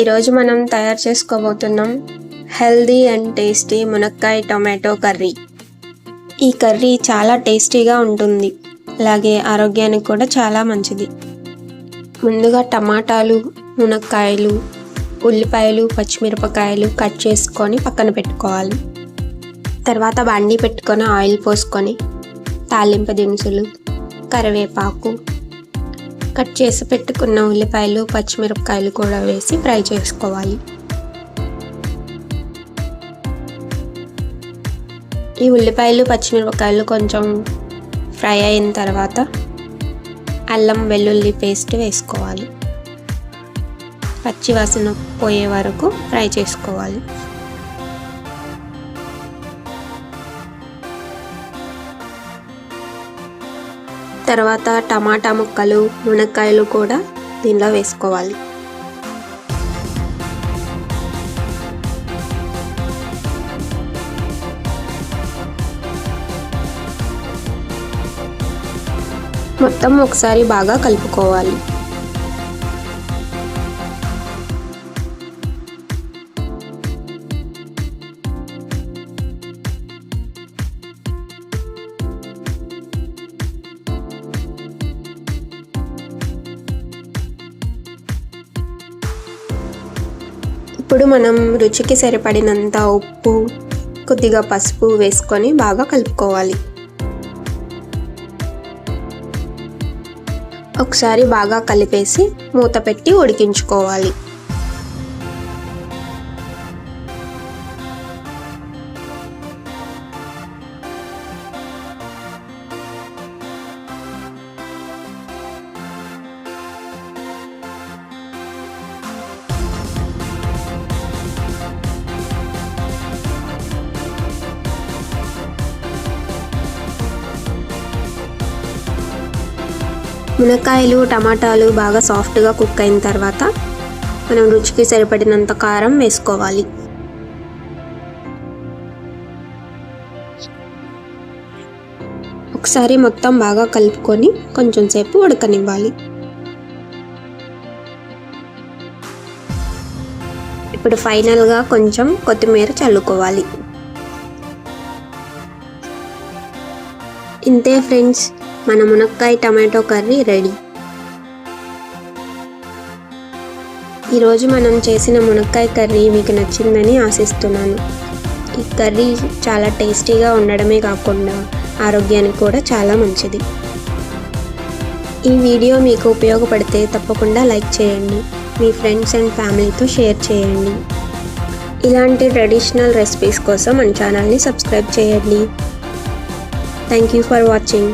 ఈరోజు మనం తయారు చేసుకోబోతున్నాం హెల్దీ అండ్ టేస్టీ మునక్కాయ టొమాటో కర్రీ. ఈ కర్రీ చాలా టేస్టీగా ఉంటుంది. అలాగే ఆరోగ్యానికి కూడా చాలా మంచిది. ముందుగా టమాటాలు మునక్కాయలు ఉల్లిపాయలు పచ్చిమిరపకాయలు కట్ చేసుకొని పక్కన పెట్టుకోవాలి. తర్వాత బండి పెట్టుకొని ఆయిల్ పోసుకొని తాలింపు దినుసులు కరివేపాకు కట్ చేసి పెట్టుకున్న ఉల్లిపాయలు పచ్చిమిరపకాయలు కూడా వేసి ఫ్రై చేసుకోవాలి. ఈ ఉల్లిపాయలు పచ్చిమిరపకాయలు కొంచెం ఫ్రై అయిన తర్వాత అల్లం వెల్లుల్లి పేస్ట్ వేసుకోవాలి. పచ్చివాసన పోయే వరకు ఫ్రై చేసుకోవాలి. తర్వాత టమాటా ముక్కలు మునక్కాయలు కూడా దీనిలో వేసుకోవాలి. మొత్తం ఒకసారి బాగా కలుపుకోవాలి. ఇప్పుడు మనం రుచికి సరిపడినంత ఉప్పు కొద్దిగా పసుపు వేసుకొని బాగా కలుపుకోవాలి. ఒకసారి బాగా కలిపేసి మూత పెట్టి ఉడికించుకోవాలి. మునక్కాయలు టమాటాలు బాగా సాఫ్ట్గా కుక్ అయిన తర్వాత మనం రుచికి సరిపడినంత కారం వేసుకోవాలి. ఒకసారి మొత్తం బాగా కలుపుకొని కొంచెం సేపు ఉడకనివ్వాలి. ఇప్పుడు ఫైనల్గా కొంచెం కొత్తిమీర చల్లుకోవాలి. ఇంతే ఫ్రెండ్స్. మన మునక్కాయ టమాటో కర్రీ రెడీ. ఈరోజు మనం చేసిన మునక్కాయ కర్రీ మీకు నచ్చిందని ఆశిస్తున్నాను. ఈ కర్రీ చాలా టేస్టీగా ఉండడమే కాకుండా ఆరోగ్యానికి కూడా చాలా మంచిది. ఈ వీడియో మీకు ఉపయోగపడితే తప్పకుండా లైక్ చేయండి. మీ ఫ్రెండ్స్ అండ్ ఫ్యామిలీతో షేర్ చేయండి. ఇలాంటి ట్రెడిషనల్ రెసిపీస్ కోసం మన ఛానల్ని సబ్స్క్రైబ్ చేయండి. Thank you for watching.